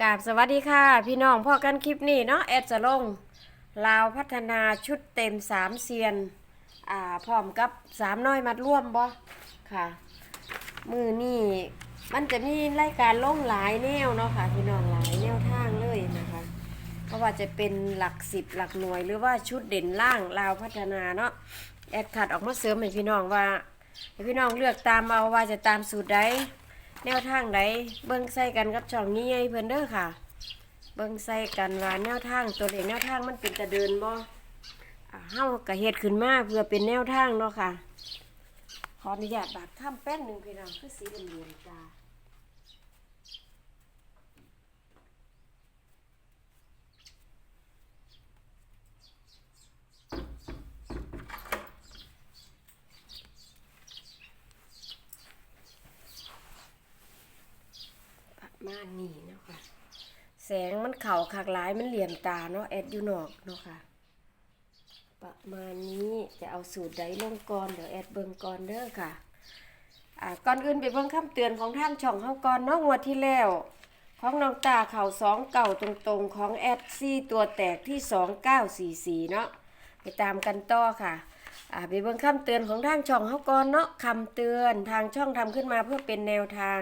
กราบสวัสดีค่ะ พี่น้องพ่อกันคลิปนี้เนาะแอดจะลงลาวพัฒนาชุดเต็มสามเซียนอ่าพร้อมกับสามน้อยมัดร่วมบ่ค่ะ มือนี่มันจะมีรายการลงหลายแนวเนาะค่ะ พี่น้องหลายแนวทางเลยนะคะเพราะว่าจะเป็นหลักสิบหลักหน่วยหรือว่าชุดเด่นล่างลาวพัฒนาเนาะแอดขัดออกมาเสริมให้พี่น้องว่าให้พี่น้องเลือกตามเอาว่าจะตามสูตรใด แนวทางใดเบิ้งใส่กันกับช่องนี้ไงเพิ่นเด้อค่ะ เบิ้งใส่กันว่าแนวทางตัวเลขแนวทางมันเป็นจะเดินบ่อ่าเฮากะเฮ็ดขึ้นมาเพื่อเป็นแนวทางเนาะค่ะ ขออนุญาตบาดข้ามแป้นหนึ่งพี่น้องคือสีเหลืองจ้า มาณนี้นะค่ะแสงมันเข่าคักหลายมันเหลี่ยมตาเนาะแอดอยู่นอกเนาะค่ะประมาณนี้จะเอาสูตรใดลงก่อนเดี๋ยวแอดเบิ่งก่อนเด้อค่ะอ่าก่อนอื่นไปเบิ่งคำเตือนของทางช่องเฮาก่อนเนาะงวดที่แล้วของน้องตาเข่าสองเก่าตรงๆของแอดซี่ตัวแตกที่สองเก้าสี่สี่เนาะไปตามกันต่อค่ะอ่าไปเบิ่งคำเตือนของทางช่องเฮาก่อนเนาะคำเตือนทางช่องทำขึ้นมาเพื่อเป็นแนวทาง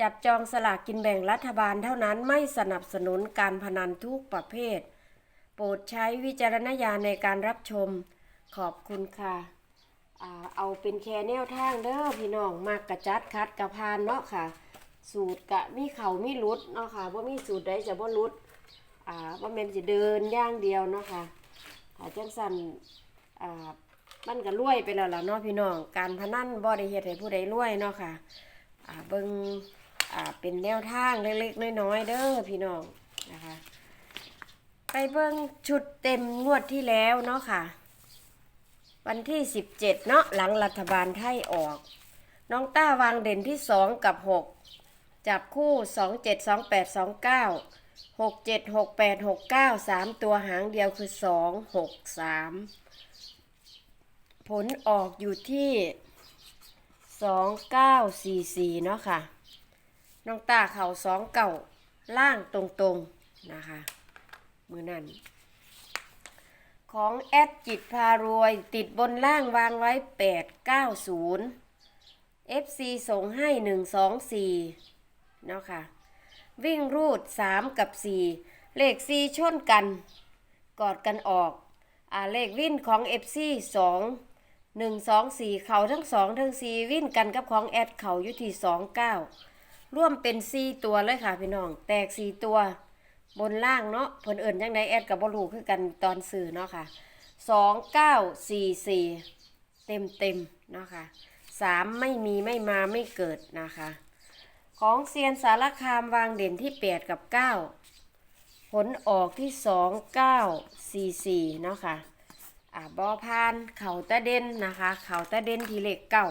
จับจองสลากกินแบ่งรัฐบาลเท่านั้นไม่สนับสนุนการพนันทุกประเภท โปรดใช้วิจารณญาณในการรับชม ขอบคุณค่ะเอาเป็นแค่แนวทางเด้อพี่น้องมากกระจัดคัดกระพานเนาะค่ะ สูตรกะมีเขามีรุดเนาะค่ะว่ามีสูตรใดจะบ่รุดอ่าว่าแม่นสิเดินย่างเดียวเนาะค่ะถ้าจังสั่นอ่ามันก็รวยไปแล้วล่ะเนาะพี่น้องการพนันบ่ได้เฮ็ดให้ผู้ใดรวยเนาะค่ะอ่าเบิ่ง อ่าเป็นแนวทางเล็กๆน้อยๆเด้อพี่น้องนะคะ ไปเบิ่งชุดเต็มงวดที่แล้วเนาะค่ะ วันที่ 17 เนาะหลังรัฐบาลไทยออก น้องต้าวางเด่นที่ 2 กับ 6 จับคู่ 2 7 2 8 2 9 6 7 6 8 6 9 3 ตัวหางเดียวคือ 2 6 3 ผลออกอยู่ที่ 2 9 4 4 เนาะค่ะ น้องตาเข่า2เก่าล่างตรงๆนะคะ มือนั่นของแอดจิตพารวย ติดบนล่างวางไว้ 890 FC ส่งให้ 124 เนาะค่ะ วิ่งรูด 3 กับ 4 เลข 4ชนกัน กอดกันออกอ่าเลขวิ่นของ FC 2 1 2 4 เข่าทั้ง 2 ทั้ง 4 วิ่นกันกับของแอดเขาอยู่ที่ 29 ร่วมเป็น4ตัวเลยค่ะพี่น้อง แตก4ตัว บนล่างเนาะเพิ่นเอิ่นจังไดแอดกับบลูคือกันตอนสื่อเนาะค่ะสองเก้าสี่สี่เต็มเต็มเนาะค่ะสามไม่มีไม่มาไม่เกิดนะคะ ของเซียนสารคามวางเด่นที่แปดกับเก้าผลออกที่สองเก้าสี่สี่เนาะค่ะอ่าบอพานเข่าตะเด่นนะคะ เข่าตะเด่นทีเลขเก้า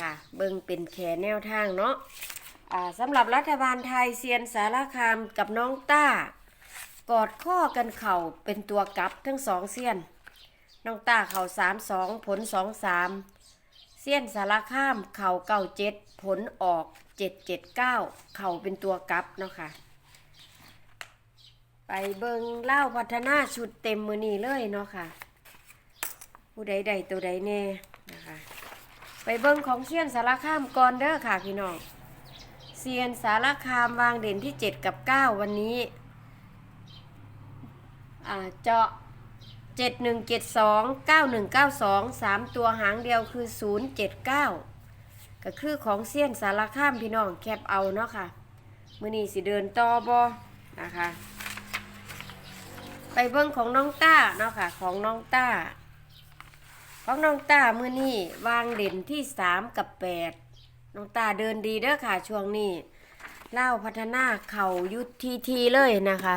ค่ะ เบิ่งเป็นแขนแนวทางเนาะ สำหรับรัฐบาลไทยเซียนสารคามกับน้องต้ากอดข้อกันเข่าเป็นตัวกลับทั้งสองเซียน น้องต้าเข่าสามสองผลสองสามเซียนสารคามเข่าเก้าเจ็ดผลออกเจ็ดเจ็ดเก้าเข่าเป็นตัวกลับเนาะค่ะ ไปเบิงเล่าพัฒนาชุดเต็มมือนีเลยเนาะค่ะ ผู้ใดใดตัวใดแน่นะคะ ไปเบิงของเซียนสารคามก่อนเด้อค่ะพี่น้อง เซียนสารคามวางเด่นที่ 7 กับ 9 วันนี้อ่าเจาะ 7172 9192 3 ตัวหางเดียวคือ 079 ก็คือของเซียนสารคามพี่น้องแคบเอาเนาะค่ะ มือนี้สิเดินต่อบอนะคะ ไปเบิ้งของน้องต้าเนาะค่ะ ของน้องต้า ของน้องต้ามือนี้วางเด่นที่ 3 กับ 8 น้องตาเดินดีเด้อค่ะ ช่วงนี้เล่าพัฒนาเข่ายุททีทีเลยนะคะ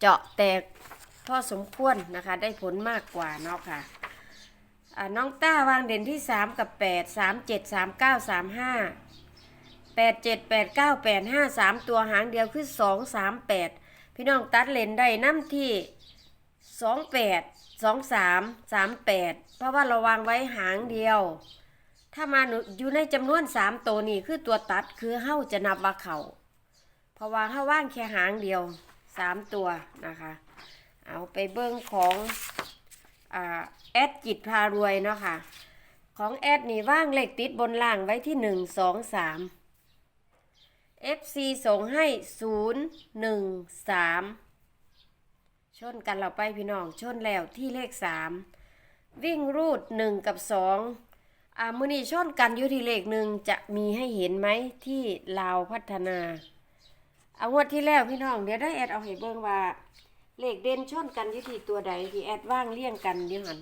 เจาะแตกพอสมควรนะคะ ได้ผลมากกว่าเนาะค่ะอ่าน้องต้าวางเด่นที่ 3 กับ 8 3 7 3 9 3 5 8 7 8 9 8 5 3 ตัวหางเดียวคือ 2 3 8 พี่น้องตัดเลนได้น้ำที่ 2 8 2 3 3 8 เพราะว่าเราวางไว้หางเดียว ถ้ามาหนูอยู่ในจำนวนสามตัวนี่คือตัวตัดคือเฮ้าจะนับว่าเขาเพราะว่าถ้าว่างแค่หางเดียวสามตัวนะคะ เอาไปเบิ้งของแอดจิตพารวยเนาะค่ะ ของแอดนี่ว่างเลขติดบนล่างไว้ที่หนึ่งสองสาม FC ส่งให้ศูนย์หนึ่งสามชนกันเราไปพี่น้องชนแล้วที่เลขสามวิ่งรูดหนึ่งกับสอง อ่ามือนี้ชนกันอยู่ที่เลขหนึ่งจะมีให้เห็นไหมที่ลาวพัฒนาเอางวดที่แล้วพี่น้องเดี๋ยวได้แอดเอาให้เบิ่งว่า เลขเด่นชนกันอยู่ที่ตัวใดที่แอดว่างเลี่ยงกันอยู่หัน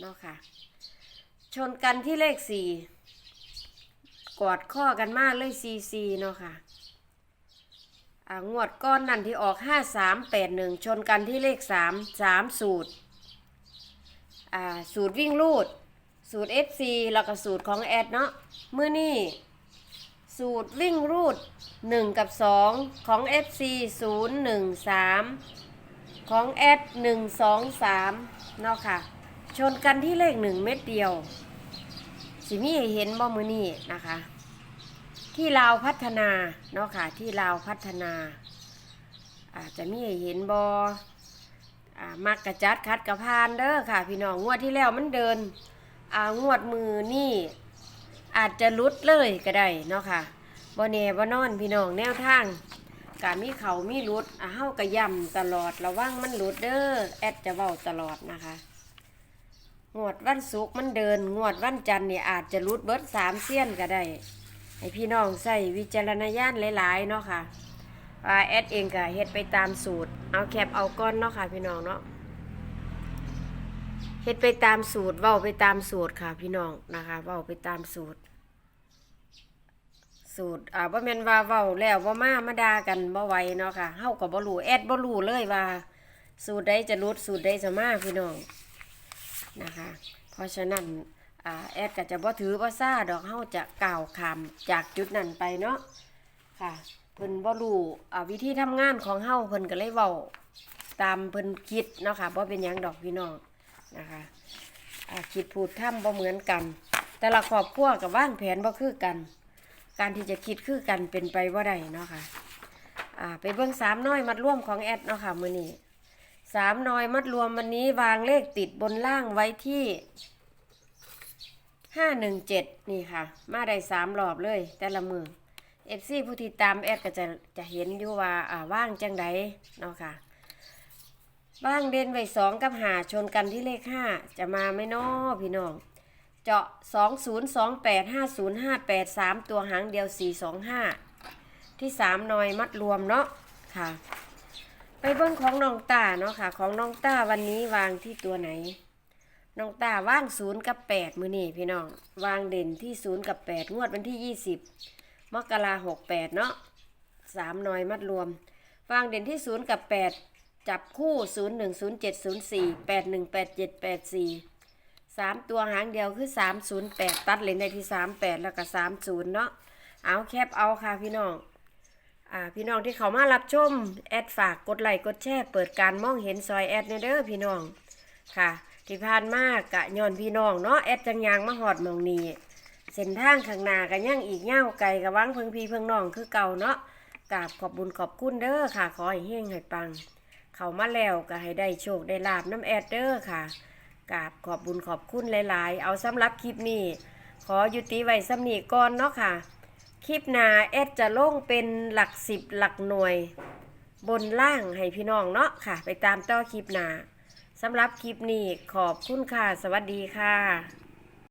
เนาะค่ะ ชนกันที่เลขสี่กอดข้อกันมาเลยซีซีเนาะค่ะอ่างวดก้อนนั่นที่ออกห้าสามแปดหนึ่งชนกันที่เลขสามสามสูตรอ่าสูตรวิ่งลูด สูตร FC แล้วก็สูตรของแอดเนาะเมื่อนี่สูตรวิ่งรูด 1 กับ 2 ของ FC 0 1 3 ของแอด1 2 3 เนาะค่ะ ชนกันที่เลข 1 เม็ดเดียว สิมีเห็นบ่มือนี่นะคะ ที่ลาวพัฒนา เนาะค่ะ ที่ลาวพัฒนา อาจจะมีเห็นบอ่ามักกระจัดคัดกระพานเด้อค่ะ พี่น้องงวดที่แล้วมันเดิน อ่างวดมือนี่อาจจะลุดเลยก็ได้เนาะค่ะบ่แน่บ่นอนพี่น้องแนวทางกามีเขามีลุดอะเฮาก็ย่ำตลอดระวังมันลุดเด้อแอดจะเว้าตลอดนะคะงวดวันศุกร์มันเดินงวดวันจันทร์เนี่ยอาจจะลุดเบิดสามเสี้ยนก็ได้ให้พี่น้องใส่วิจารณญาณหลายๆเนาะค่ะว่าแอดเองก็เฮ็ดไปตามสูตร เอาแคปเอาก้อนเนาะค่ะพี่น้องเนาะ เฮ็ดไปตามสูตรเว้าไปตามสูตรค่ะ พี่น้องนะคะเว้าไปตามสูตร สูตรอ่าบ่แม่นว่าเว้าแล้วบ่มามาด่ากันบ่ไหวเนาะค่ะเฮาก็บ่รู้แอดบ่รู้เลยว่า สูตรใดจะรุดสูตรใดจะมาพี่น้องนะคะ เพราะฉะนั้นอ่าแอดก็จะบ่ถือบ่ซ่าดอกเฮาจะกล่าวคำจากจุดนั้นไปเนาะค่ะเพิ่นบ่รู้อ่าวิธีทำงานของเฮาเพิ่นก็เลยเว้าตามเพิ่นคิดเนาะค่ะบ่เป็นหยังดอกพี่น้อง นะคะคิดพูดทำบ่เหมือนกัน แต่ละครอบครัวกับว่างแผนบ่คือกัน การที่จะคิดคือกันเป็นไปว่าได้เนาะค่ะอ่าไปเบิ่งสามน้อยมัดร่วมของแอดเนาะค่ะมือนี้สามน้อยมัดรวมวันนี้วางเลขติดบนล่างไว้ที่ห้าหนึ่งเจ็ดนี่ค่ะ มาได้สามรอบเลย แต่ละมือเอฟซีผู้ติดตามแอดก็จะจะเห็นอยู่ว่าอ่าว่างจังใดเนาะค่ะ บ้างเด่นไว้สองกับหาชนกันที่เลขห้าจะมาไหม่นอพี่น้อง เจาะสองศูนย์สองแปดห้าศูนย์ห้าแปดสามตัวหางเดียวสี่สองห้าที่สามหน่อยมัดรวมเนาะค่ะ ไปเบิ้งของน้องตาเนาะค่ะ ของน้องตาวันนี้วางที่ตัวไหนน้องตาว่างศูนย์กับแปดมือนี่พี่น้อง วางเด่นที่ศูนย์กับแปดงวดวันที่ยี่สิบมกราหกแปดเนาะสามหน่อยมัดรวม วางเด่นที่ศูนย์กับแปด จับคู่ 0 1 0 7 0 4 8 1 8 7 8 4 3 ตัวหางเดียวคือ 308 ตัดเลนในที่ 38 แล้วก็ 30 เนาะเอาแคปเอาค่ะพี่น้อง อ่าพี่น้องที่เขามารับชม แอดฝากกดไลค์กดแชร์เปิดการมองเห็นซอยแอดเนเด้อพี่น้องค่ะ ที่ผ่านมากกะย้อนพี่น้องเนาะแอดจังยางมาหอดมองนี้เส้นทางข้างหน้ากันยังอีกเง่าวไกลกับวังเพิงพีเพิงน้องคือเก่าเนาะกราบขอบบุญขอบคุณเด้อค่ะ ขอให้เฮงให้ปัง เขามาแล้วก็ให้ได้โชคได้ลาบน้ำแอดเด้อค่ะกราบขอบบุญขอบคุณหลาย ๆ เอาสำหรับคลิปนี้ ขอยุติไว้สำนีก่อนเนาะค่ะ คลิปหน้าแอดจะลงเป็นหลักสิบหลักหน่วย บนล่างให้พี่น้องเนาะค่ะ ไปตามต่อคลิปหน้าสำหรับคลิปนี้ขอบคุณค่ะ สวัสดีค่ะ